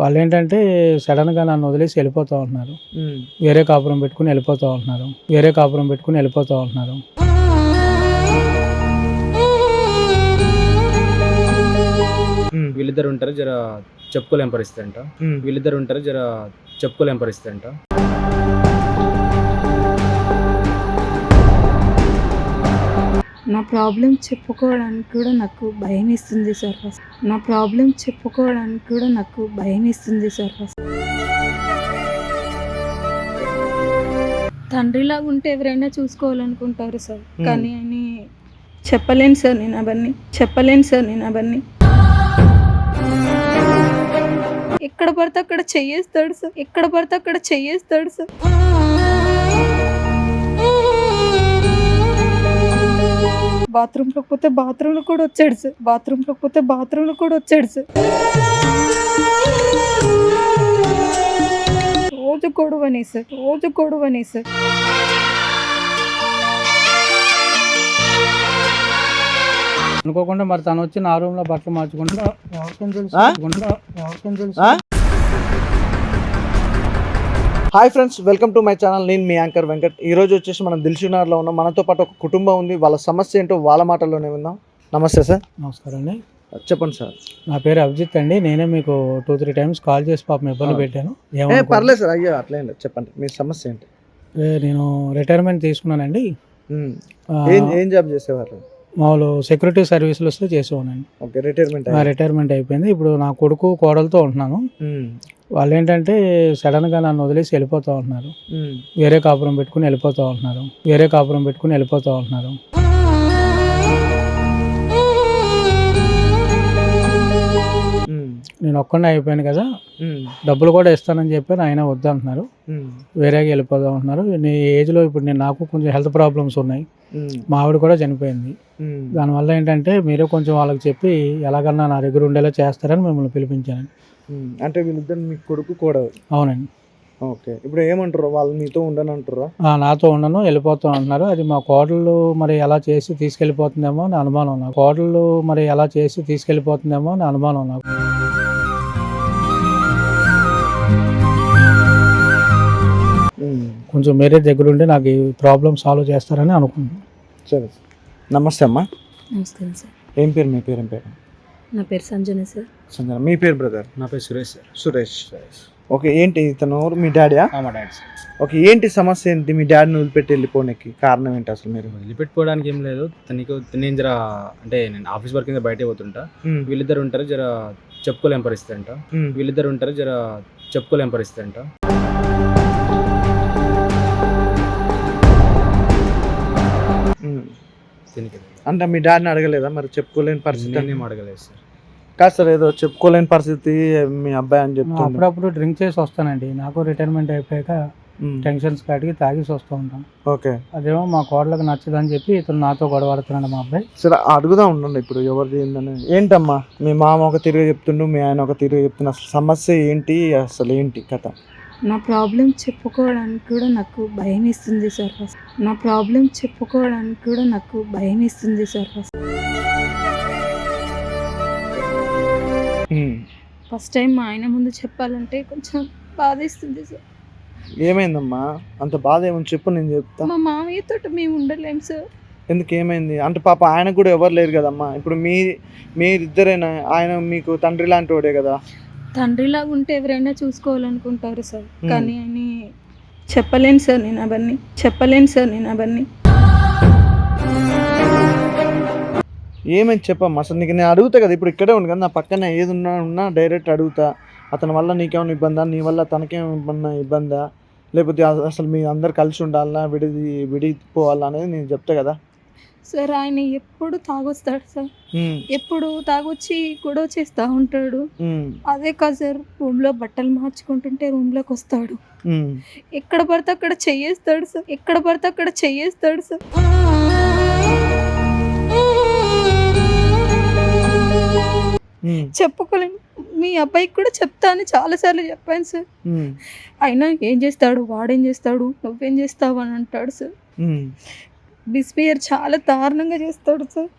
వాళ్ళు ఏంటంటే సడన్గా నన్ను వదిలేసి వెళ్ళిపోతూ ఉంటున్నారు. వేరే కాపురం పెట్టుకుని వెళ్ళిపోతూ ఉంటున్నారు. వేరే కాపురం పెట్టుకుని వెళ్ళిపోతూ ఉంటున్నారు. వీళ్ళిద్దరు ఉంటారు జర చెప్పుకోలేం పరిస్థితి అంట. వీళ్ళిద్దరు ఉంటారు జర చెప్పుకోలేం పరిస్థితి అంట. నా ప్రాబ్లం చెప్పుకోవడానికి కూడా నాకు భయం ఇస్తుంది సార్. ఫస్ట్ నా ప్రాబ్లం చెప్పుకోవడానికి కూడా నాకు భయం ఇస్తుంది సార్. ఫస్ట్ తండ్రిలాగా ఉంటే ఎవరైనా చూసుకోవాలనుకుంటారు సార్. కానీ అని చెప్పలేను సార్ నేను అవన్నీ. చెప్పలేను సార్ నేను అవన్నీ. ఎక్కడ పడితే అక్కడ చెయ్యేస్తాడు సార్. ఎక్కడ పడితే అక్కడ చెయ్యేస్తాడు సార్. బాత్రూంలో పోతే బాత్రూంలో కూడా వచ్చాడు సార్. బాత్రూంలో పోతే బాత్రూంలో కూడా వచ్చాడు సార్. రోజు గొడవని సార్. రోజు గొడవని సార్. అనుకోకుండా మరి తను వచ్చి నా రూమ్లో బట్టలు మార్చుకుంటూ hi friends welcome to my channel. నేను మీ యాంకర్ వెంకట్. ఈ రోజు వచ్చేసి మనం దిల్షునార్లో ఉన్నాం. మనతో పాటు ఒక కుటుంబం ఉంది. వాళ్ళ సమస్య ఏంటో వాళ్ళ మాటల్లోనే విందాం. నమస్తే సార్. నమస్కారం అండి. చెప్పండి సార్. నా పేరు అభిజిత్ అండి. నేనే మీకు టూ త్రీ టైమ్స్ కాల్ చేసి పాపం ఇబ్బంది. పెట్టాను. పర్లేదు సార్. అయ్యో అట్లేం లేదు. చెప్పండి. మీ సమస్య ఏంటి? నేను రిటైర్మెంట్ తీసుకున్నానండి. ఏం జాబ్ చేసేవారు? మామూలు సెక్యూరిటీ సర్వీసులు వస్తే చేసేవానండి ఓకే రిటైర్మెంట్ నా రిటైర్మెంట్ అయిపోయింది. ఇప్పుడు నా కొడుకు కోడలతో ఉంటున్నాను. వాళ్ళు ఏంటంటే సడన్గా నన్ను వదిలేసి వెళ్ళిపోతూ ఉంటున్నారు. వేరే కాపురం పెట్టుకుని వెళ్ళిపోతూ ఉంటున్నారు. వేరే కాపురం పెట్టుకుని వెళ్ళిపోతూ ఉంటున్నారు. నేను ఒక్కడే అయిపోయాను కదా. డబ్బులు కూడా ఇస్తానని చెప్పి ఆయన వద్దంటున్నారు వేరేగా వెళ్ళిపోదాం అంటున్నారు. నీ ఏజ్లో ఇప్పుడు నేను నాకు కొంచెం హెల్త్ ప్రాబ్లమ్స్ ఉన్నాయి. మా ఆవిడ కూడా చనిపోయింది. దానివల్ల ఏంటంటే మీరే కొంచెం వాళ్ళకి చెప్పి ఎలాగన్నా నా దగ్గర ఉండేలా చేస్తారని మిమ్మల్ని పిలిపించాను అంటే వీళ్ళిద్దరు మీ కొడుకు కూడా. అవునండి. ఓకే. ఇప్పుడు ఏమంటారు? వాళ్ళు మీతో ఉండని అంటారా? నాతో ఉండను వెళ్ళిపోతాం అంటున్నారు. అది మా కోడళ్ళు మరి ఎలా చేసి తీసుకెళ్ళిపోతుందేమో అని అనుమానం నాకు. కోడళ్ళు మరి ఎలా చేసి తీసుకెళ్ళిపోతుందేమో అని అనుమానం నాకు. కొంచెం మీరే దగ్గరుండి నాకు ఈ ప్రాబ్లమ్ సాల్వ్ చేస్తారని అనుకుంటున్నాను. సరే నమస్తే అమ్మా. నమస్కారం సార్. ఏం పేరు మీ పేరు ఏం పేరు? నా పేరు సంజన సార్. సంజన మీ పేరు బ్రదర్? నా పేరు సురేష్ సార్. సురేష్. ఓకే ఏంటి ఇతను ఎవరు మీ డాడీయా ఆ, మా డాడీ సార్. ఓకే ఏంటి సమస్య ఏంటి? మీ డాడీని వదిలిపెట్టి వెళ్ళిపోనికి కారణం ఏంటి అసలు మీరు? వదిలిపెట్టుకోవడానికి ఏం లేదు. తనకు నేను జర అంటే నేను ఆఫీస్ వర్క్ కింద బయటే పోతుంటా. ఉమ్, వీళ్ళిద్దరు ఉంటారు జర చెప్పుకోలేం పరిస్థితి అంట. ఉమ్, వీళ్ళిద్దరు ఉంటారు జర చెప్పుకోలేం పరిస్థితి అంట. దీనికి అంటే మీ డాడీని అడగలేదా మరి? చెప్పుకోలేని పరిస్థితి. అని? నేనేం అడగలేదు సార్. కాదు సార్ ఏదో చెప్పుకోలేని పరిస్థితి మీ అబ్బాయి అని చెప్తుంది అప్పుడప్పుడు డ్రింక్ చేసి వస్తానండి. నాకు రిటైర్మెంట్ అయిపోయాక టెన్షన్స్ కాటికి తాగేసి వస్తూ ఉంటాను ఓకే. అదేమో మా కోడలకు నచ్చదని చెప్పి ఇతను నాతో గొడవడుతున్నాడు మా అబ్బాయి. సరే అడుగుదా ఉండండి ఇప్పుడు ఎవరిది ఏందని. ఏంటమ్మా? మీ మామ ఒక తిరిగి చెప్తుండు మీ ఆయన ఒక తిరిగి చెప్తున్నా అసలు సమస్య ఏంటి? అసలు ఏంటి కథ? నా ప్రాబ్లం చెప్పుకోవడానికి కూడా నాకు భయం ఇస్తుంది సార్ ఫస్ట్. నా ప్రాబ్లం చెప్పుకోవడానికి కూడా నాకు భయం ఇస్తుంది సార్ ఫస్ట్. టైం మా ఆయన ముందు చెప్పాలంటే కొంచెం బాధేస్తుంది సార్. ఏమైందమ్మా? అంత బాధ ఏమని చెప్పు నేను చెప్తా. మా మామయ్యతో మేము ఉండలేం సార్. ఎందుకు ఏమైంది? అంటే పాప ఆయన కూడా ఎవరు లేరు కదమ్మా? ఇప్పుడు మీ మీరిద్దరేనా ఆయన మీకు తండ్రి లాంటి వాడే కదా? తండ్రిలాగా ఉంటే ఎవరైనా చూసుకోవాలనుకుంటారు సార్. కానీ అని చెప్పలేను సార్ నేను అవన్నీ. చెప్పలేను సార్ నేను అవన్నీ. ఏమని చెప్పమ్మా? అసలు నీకు నేను అడుగుతా కదా ఇప్పుడు ఇక్కడే ఉంది కదా నా పక్కన ఏది ఉన్నా ఉన్నా డైరెక్ట్ అడుగుతా. అతని వల్ల నీకేమైనా ఇబ్బందా? నీ వల్ల తనకేమైనా ఇబ్బందా? లేకపోతే అస- అసలు మీ అందరు కలిసి ఉండాలన్నా విడిది విడిపోవాలా అనేది నేను చెప్తా కదా. సార్ ఆయన ఎప్పుడు తాగొస్తాడు సార్. ఎప్పుడు తాగొచ్చి గొడవ చేస్తూ ఉంటాడు. అదే కాదు సార్ రూమ్లో బట్టలు మార్చుకుంటుంటే రూమ్లోకి వస్తాడు. ఉమ్, ఎక్కడ పడితే అక్కడ చెయ్యేస్తాడు సార్. ఎక్కడ పడితే అక్కడ చెయ్యేస్తాడు సార్. చెప్పుకోలేను. మీ అబ్బాయికి కూడా చెప్తా అని చాలాసార్లు చెప్పాను సార్. అయినా ఏం చేస్తాడు? వాడేం చేస్తాడు? నువ్వేం చేస్తావు అని అంటాడు సార్. బిస్బిహేర్ చాలా దారుణంగా చేస్తాడు సార్.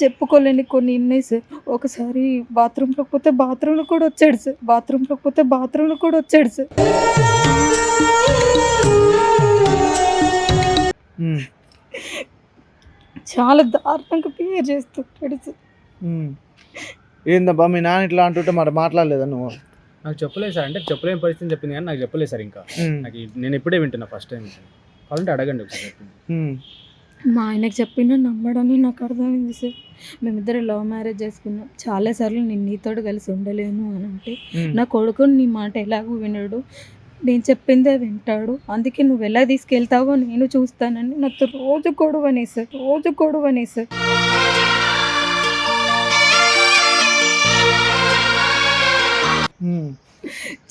చెప్పుకోలేని కొన్ని ఉన్నాయి సార్. ఒకసారి బాత్రూంలోకి పోతే బాత్రూంలో కూడా వచ్చాడు సార్. బాత్రూంలోకి పోతే బాత్రూంలో కూడా వచ్చాడు సార్. చాలా దారుణంగా బిహేవ్ చేస్తుంటాడు సార్. ఏందబ్బా మీ నాన్న ఇట్లా అంటుంటే మరి మాట్లాడలేదా నువ్వు? నాకు చెప్పలేదు సార్. అంటే చెప్పలేని పరిస్థితి చెప్పింది కానీ నాకు చెప్పలేదు సార్ ఇంకా. నాకు నేను ఇప్పుడే వింటున్నా ఫస్ట్ టైం. కావాలంటే అడగండి ఒకసారి. మా ఆయనకు చెప్పినా నమ్మడని నాకు అర్థమైంది సార్. మేమిద్దరు లవ్ మ్యారేజ్ చేసుకున్నాం. చాలాసార్లు నేను నీతోటి కలిసి ఉండలేను అని అంటే. నా కొడుకు నీ మాట ఎలాగూ వినడు. నేను చెప్పిందే వింటాడు. అందుకే నువ్వు ఎలా తీసుకెళ్తావో నేను చూస్తానని నాతో రోజు గొడవనే సార్ రోజు గొడవనే సార్.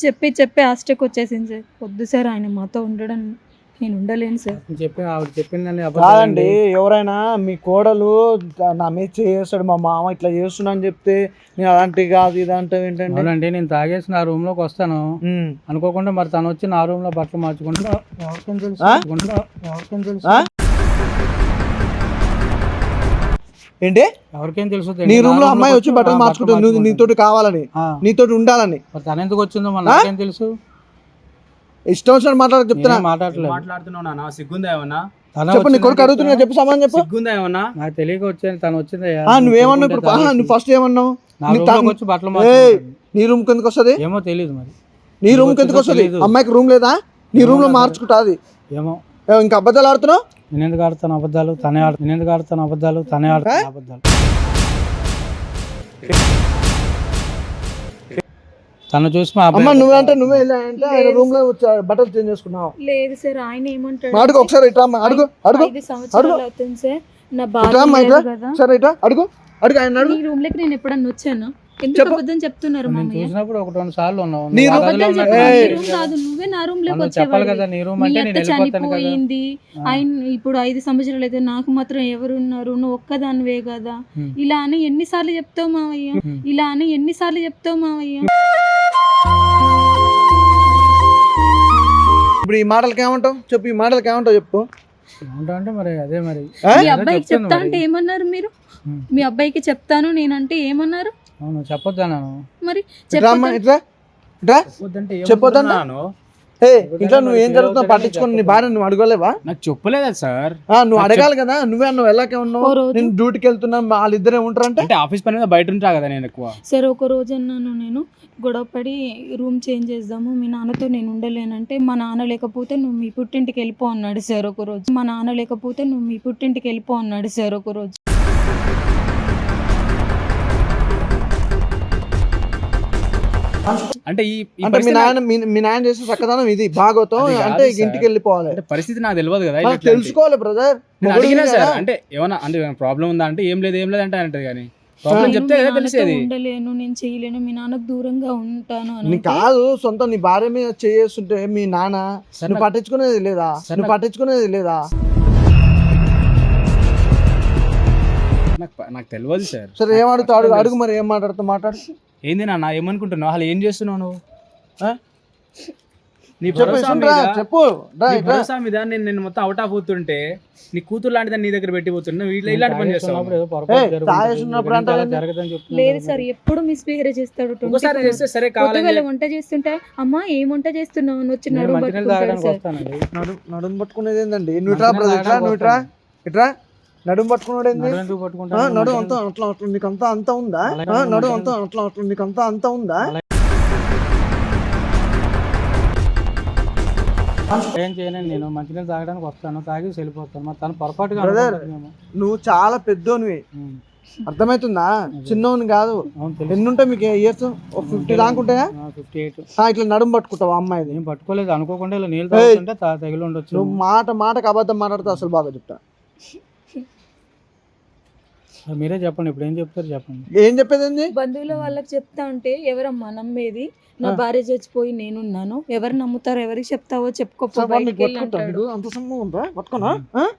చెప్పి చెప్పి ఆస్టక్ వచ్చేసింది సార్. వద్దు సార్ ఆయన మాతో ఉండడం నేను ఉండలేను సార్. చెప్పి ఆవిడ చెప్పిందని కాదండి ఎవరైనా మీ కోడలు నా మీద చేస్తాడు మా మామ ఇట్లా చేస్తున్నా అని చెప్తే నేను అలాంటి కాదు ఇది అంటే? ఏంటండి అవునండి నేను తాగేసి నా రూమ్లోకి వస్తాను. అనుకోకుండా మరి తను వచ్చి నా రూమ్లో బట్టలు మార్చుకుంటా ఎవరికేం తెలుసు? ఆ? ఎవరికేం తెలుసు? ఆ? ఏంటి? ఎవరికేం తెలుసు నీ రూమ్లో అమ్మాయి వచ్చి బట్టలు మార్చుకుంటుంది నీతోటి కావాలని నీతోటి ఉండాలని. తను ఎందుకు వచ్చిందో మన నాకేం తెలుసు? ఇష్టం మాట్లాడ చెప్తున్నా. నేనేం మాట్లాడలేదు మాట్లాడుతున్నావు నాన్న? సిగ్గుందా ఏమన్నా? చెప్పు నీ వచ్చిందని కొడుకు అడుగుతున్నా చెప్తున్నా. చెప్పు సమానం చెప్పు. సిగ్గుందా ఏమన్నా? నాకు తెలియక వచ్చాను తను వచ్చింది ఆ, నువ్వేమన్నావు ఇప్పుడు? ఆ, నువ్వు ఫస్ట్ ఏమన్నావు? నా రూమ్ వచ్చి బట్టలు. నీ కిందకి వస్తుంది? ఏమో తెలియదు మరి. నీ రూమ్ ఎందుకు కిందకి వస్తుంది. అమ్మాయికి రూమ్ లేదా? నీ రూమ్లో ఏమో మార్చుకుంటుంది. ఏమో. ఇంకా అబద్ధాలు ఆడుతున్నావు? నేను ఎందుకు ఆడతాను అబద్ధాలు? తనే ఆడు నేను ఎందుకు ఆడతాను అబద్ధాలు? తనే ఆడతాను అబద్ధాలు. తను చూసి మా అమ్మ అబ్బాయి నువ్వంటే నువ్వే వెళ్ళా అంటే ఆయన రూమ్లో వచ్చి బట్టలు చేంజ్ చేసుకున్నావు. లేదు సార్ ఆయన ఏమంటాడు అడుగు ఒకసారి ఇట్రా అమ్మ, అడుగు అడుగు ఐదు సంవత్సరాలు అవుతుంది సార్. నా ఇట్రా లేదు ఇట్రా. కదా. సరే ఇట్రా అడుగు అడుగు ఆయన అడుగు. నీ రూమ్లోకి నేను ఎప్పుడన్నా వచ్చాను? ఎందుకు చెప్పు. అబద్ధం చెప్తున్నారు నేను మామయ్య? చూసినప్పుడు ఒక రెండు సార్లు ఉన్నావు. నీ నువ్వు రూమ్ గదిలో అబద్ధం ఉన్నట్టు చెప్పు. ఏయ్. నీ రూమ్ కాదు నువ్వే నా రూమ్లోకి మనం చెప్పాలి వచ్చేవాడివి. కదా నీ రూమ్ మీ అంటే అత్త నేను వెళ్ళిపోతాను కదా? చనిపోయింది. ఆ. ఆయన ఇప్పుడు ఐదు సంవత్సరాలు అయితే నాకు మాత్రం ఎవరున్నారు? నువ్వు ఒక్కదానివే కదా. హ్మ్. ఇలా అని ఎన్నిసార్లు చెప్తావు మావయ్య హ్మ్. ఇలా అని ఎన్నిసార్లు చెప్తావు మావయ్య ఇప్పుడు ఈ మాటలకి ఏమంటావు చెప్పు ఈ మాటలకి ఏమంటావు చెప్పు అంటే మరి అదే మరి? మీ అబ్బాయికి చెప్తాను చెప్తా. అంటే ఏమన్నారు మీరు. మీ అబ్బాయికి చెప్తాను నేనంటే ఏమన్నారు? అవును చెప్పొద్దాను మరి అమ్మ చెప్పొద్దు. ఏ ఇంట్లో నువ్వు ఏం జరుగుతుందో పట్టించుకొని నీ భార్య నువ్వు అడగలేవా? నాకు చెప్పలేదా సార్? ఆ, నువ్వు అడగాలి కదా నువ్వే అన్నావు ఎలాగే ఉన్నావు? నేను డ్యూటీకి వెళ్తున్నా వాళ్ళిద్దరే ఉంటారంటే? అంటే ఆఫీస్ పని మీద బయట ఉంటా కదా నేను ఎక్కువ. సరే ఒక రోజు అన్నాను నేను గొడవపడి రూమ్ చేంజ్ చేద్దాము మీ నాన్నతో నేను ఉండలేనంటే మా నాన్న లేకపోతే నువ్వు మీ పుట్టింటికి వెళ్ళిపో అన్నాడు సార్ ఒక రోజు. మా నాన్న లేకపోతే నువ్వు మీ పుట్టింటికి వెళ్ళిపో అన్నాడు సార్ ఒక రోజు. అంటే ఈ అంటే మీ పరిస్థితి నాయన మీ- నాయన చేసే చక్కదనం ఇది. భాగవతం అంటే. ఇంటికి వెళ్ళిపోవాలి అంటే పరిస్థితి నాకు తెలియదు కదా. తెలుసుకోవాలి బ్రదర్ అడిగినా సార్ అంటే ఏమన్నా అంటే ప్రాబ్లం ఉందా అంటే ఏం లేదు ఏం లేదు అంటే అంటది కానీ. ప్రాబ్లం చెప్తే కదా నాన్నతో తెలిసేది. ఉండలేను నేను చేయలేను మీ నాన్నకు దూరంగా ఉంటాను అని నీ అంటే, కాదు సొంత నీ భార్య మీద చేస్తుంటే మీ నాన్న నువ్వు పట్టించుకునేది లేదా? నువ్వు పట్టించుకునేది లేదా? నాకు నాకు తెలియదు సార్. సరే ఏం అడుగు అడుగు మరి ఏం మాట్లాడుతావు మాట్లాడు. ఏంది నాన్న ఏమనుకుంటున్నావు అసలు ఏం చేస్తున్నావు నువ్వు ఆ? నీ చెప్పు భరోసా మీద చెప్పు రా, నీ ఇట్రా. భరోసా మీద నేను నేను మొత్తం అవుట్ ఆఫ్ అవుతుంటే నీ కూతురు లాంటిదని నీ దగ్గర పెట్టి పోతున్నా నువ్వు ఇట్లా ఇలాంటి పని చేస్తావు తాగేస్తున్నప్పుడు ఏదో పొరపాటు ఏయ్, జరుగుతుంది. తాగేస్తున్నప్పుడు ఇవన్నీ అంటావు అలా ఏంది? జరగదని చెప్తున్నాను లేదు సార్ మరి. ఎప్పుడు మిస్బిహేవ్ చేస్తాడు 24 ఒకసారి చేస్తే సరే పొద్దుగాల వంట చేస్తుంటే అమ్మా ఏం వంట చేస్తున్నావు అని వచ్చి నేను నడుము మంచినీళ్ళు పట్టుకుంటాడు తాగడానికి సార్ వస్తానండి నడు నడుము పట్టుకునేది ఏందండి నువ్వు ఇట్రా మంచినీళ్ళు బ్రదర్ ఇట్రా తాగడానికి నువ్వు ఇట్రా వస్తాను. ఇట్రా నడుము పట్టుకున్నాడు నడుము ఎందుకు ఆ, పట్టుకుంటాను? నడు మంచినీళ్ళు- అంతా అట్లా అట్లా నీకు అంతా అంతా ఉందా? అలాగే ఆ, నడు, నడు మంచినీళ్ళు. అంతా అట్లా అట్లా నీకు అంతా అంతా ఉందా ఏం చేయను నేను మంచినీళ్ళు తాగడానికి వస్తాను తాగి వెళ్ళిపోతాను. మరి తను పొరపాటుగా. నువ్వు చాలా పెద్దోనివి. ఉమ్. అర్థమవుతుందా? చిన్నోని కాదు. అవును తెలుసు. ఎన్ని ఉంటాయి మీకు ఇయర్స్ ఒక ఫిఫ్టీ దాకా ఉంటాయా? ఫిఫ్టీ ఎయిట్ ఇట్లా నడుము పట్టుకుంటావా అమ్మాయిది? ఏం పట్టుకోలేదు అనుకోకుండా ఇలా నీళ్ళు. తాగుతుంటే తగిలి ఉండొచ్చు. నువ్వు మాట మాటకు అబద్ధం మాట్లాడితే అసలు బాగా చెప్తా. మీరే చెప్పండి ఇప్పుడు ఏం చెప్తారు చెప్పండి. ఏం చెప్పేది ఏంది బంధువుల వాళ్ళకి చెప్తా ఉంటే ఎవరమ్మా నమ్మేది? నా. భార్య చచ్చిపోయి నేనున్నాను ఎవరు నమ్ముతారు ఎవరికి చెప్తావో చెప్పుకోపో బయటికి వెళ్ళి అంటాడు. అంత సొమ్ము ఉందా? పట్టుకున్నా